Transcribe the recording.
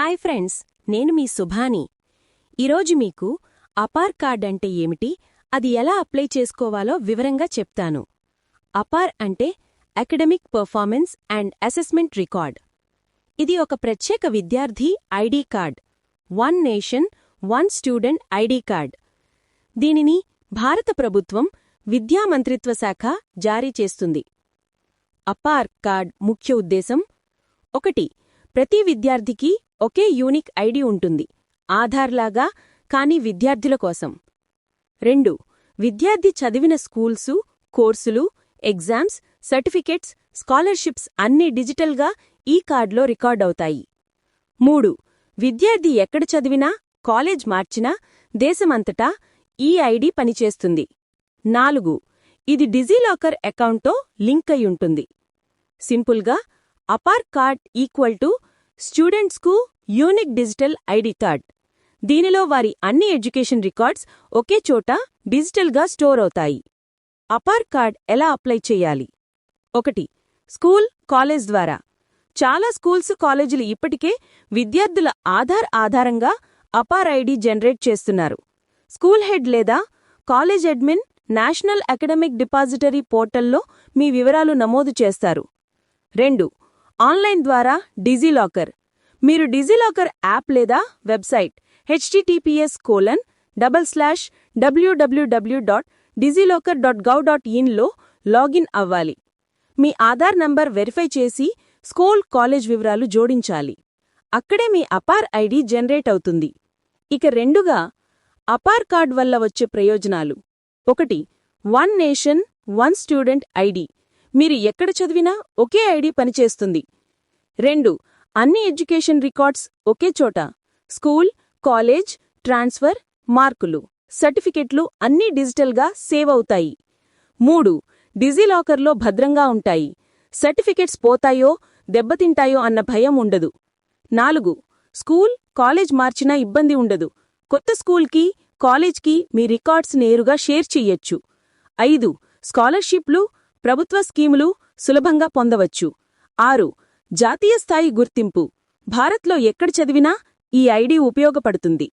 Hi friends నేను మీ సుభాని. ఈరోజు మీకు అపార్ కార్డ్ అంటే ఏమిటి అది ఎలా అప్లై చేసుకోవాలో వివరంగా చెప్తాను. అపార్ అంటే academic performance and assessment record. ఇది ఒక ప్రత్యేక విద్యార్థి ID card. One nation one student ID card. దీనిని భారత ప్రభుత్వం విద్యా మంత్రిత్వ శాఖ జారీ చేస్తుంది. అపార్ కార్డ్ ముఖ్య ఉద్దేశం ఒకటి ప్రతి విద్యార్థికి ఒకే యూనిక్ ఐడి ఉంటుంది. ఆధార్లాగా కాని విద్యార్థుల కోసం. రెండు విద్యార్థి చదివిన స్కూల్సు కోర్సులు ఎగ్జామ్స్ సర్టిఫికెట్స్ స్కాలర్షిప్స్ అన్నీ డిజిటల్గా ఈ కార్డులో రికార్డవుతాయి మూడు విద్యార్థి ఎక్కడ చదివినా కాలేజ్ మార్చినా దేశమంతటా ఈ ఐడి పనిచేస్తుంది. నాలుగు ఇది డిజీలాకర్ అకౌంట్తో లింక్ అయి ఉంటుంది సింపుల్గా అపార్ కార్డ్ ఈక్వల్ టు స్టూడెంట్స్కు యూనిక్ డిజిటల్ ఐడి కార్డ్. దీనిలో వారి అన్ని ఎడ్యుకేషన్ రికార్డ్స్ ఒకే చోట డిజిటల్గా స్టోర్ అవుతాయి. అపార్ కార్డ్ ఎలా అప్లై చేయాలి? ఒకటి స్కూల్ కాలేజ్ ద్వారా. చాలా స్కూల్స్ కాలేజీలు ఇప్పటికే విద్యార్థుల ఆధార్ ఆధారంగా అపార్ ఐడి జనరేట్ చేస్తున్నారు. స్కూల్ హెడ్ లేదా college admin national academic depository పోర్టల్లో మీ వివరాలు నమోదు చేస్తారు. రెండు ఆన్లైన్ ద్వారా డిజిలాకర్. మీరు డిజిలాకర్ యాప్ లేదా website HTTPS colon double slash WWW dot DigiLocker dot gov dot ఇన్లో login అవ్వాలి. మీ ఆధార్ నంబర్ వెరిఫై చేసి స్కూల్ కాలేజ్ వివరాలు జోడించాలి. అక్కడే మీ అపార్ ఐడి జనరేట్ అవుతుంది. ఇక రెండుగా అపార్ కార్డ్ వల్ల వచ్చే ప్రయోజనాలు. ఒకటి one nation one student ID. మీరు ఎక్కడ చదివినా ఒకే ఐడి పనిచేస్తుంది. రెండు అన్ని ఎడ్యుకేషన్ రికార్డ్స్ ఒకే చోట. స్కూల్ కాలేజ్ ట్రాన్స్ఫర్ మార్కులు. సర్టిఫికెట్లు అన్నీ డిజిటల్గా సేవ్ అవుతాయి. మూడు డిజిలాకర్లో భద్రంగా ఉంటాయి. సర్టిఫికెట్స్ పోతాయో దెబ్బతింటాయో అన్న భయం ఉండదు. నాలుగు స్కూల్ కాలేజ్ మార్చినా ఇబ్బంది ఉండదు. కొత్త స్కూల్కి కాలేజ్కి మీ రికార్డ్స్ నేరుగా షేర్ చెయ్యొచ్చు ఐదు స్కాలర్షిప్లు ప్రభుత్వ స్కీములు సులభంగా పొందవచ్చు. ఆరు జాతీయ స్థాయి గుర్తింపు. భారత్లో ఎక్కడ చదివినా ఈ ఐడి ఉపయోగపడుతుంది.